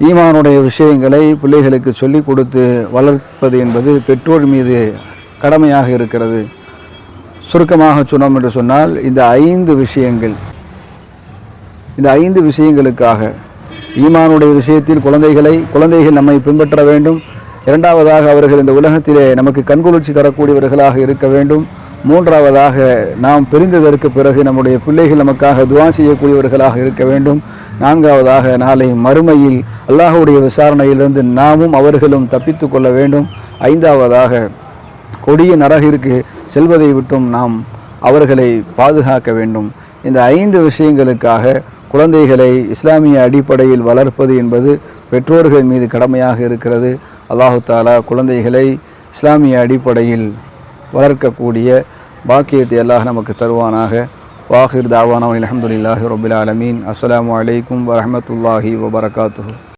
ஈமானுடைய விஷயங்களை பிள்ளைகளுக்கு சொல்லிக் கொடுத்து வளர்ப்பது என்பது பெற்றோர் மீது கடமையாக இருக்கிறது. சுருக்கமாக சொன்னோம் என்று சொன்னால் இந்த ஐந்து விஷயங்கள் இந்த ஐந்து விஷயங்களுக்காக ஈமானுடைய விஷயத்தில் குழந்தைகளை குழந்தைகள் நம்மை பின்பற்ற வேண்டும். இரண்டாவதாக அவர்கள் இந்த உலகத்திலே நமக்கு கண்குளிர்ச்சி தரக்கூடியவர்களாக இருக்க வேண்டும். மூன்றாவதாக நாம் பிரிந்ததற்கு பிறகு நம்முடைய பிள்ளைகள் நமக்காக துவா செய்யக்கூடியவர்களாக இருக்க வேண்டும். நான்காவதாக நாளை மறுமையில் அல்லாஹுடைய விசாரணையிலிருந்து நாமும் அவர்களும் தப்பித்து கொள்ள வேண்டும். ஐந்தாவதாக கொடிய நரகிற்கு செல்வதை விட்டும் நாம் அவர்களை பாதுகாக்க வேண்டும். இந்த ஐந்து விஷயங்களுக்காக குழந்தைகளை இஸ்லாமிய அடிப்படையில் வளர்ப்பது என்பது பெற்றோர்கள் மீது கடமையாக இருக்கிறது. அல்லாஹு தாலா குழந்தைகளை இஸ்லாமிய அடிப்படையில் வளர்க்கக்கூடிய பாக்கியத்தை அல்லாஹ் நமக்கு தருவானாக. வாஹிர் தாவானவன் அலமதுல்லாஹி ரபுல் ஆலமீன். அஸ்லாம் வலைக்கம் வரமத்துல்லாஹி வபரகாத்து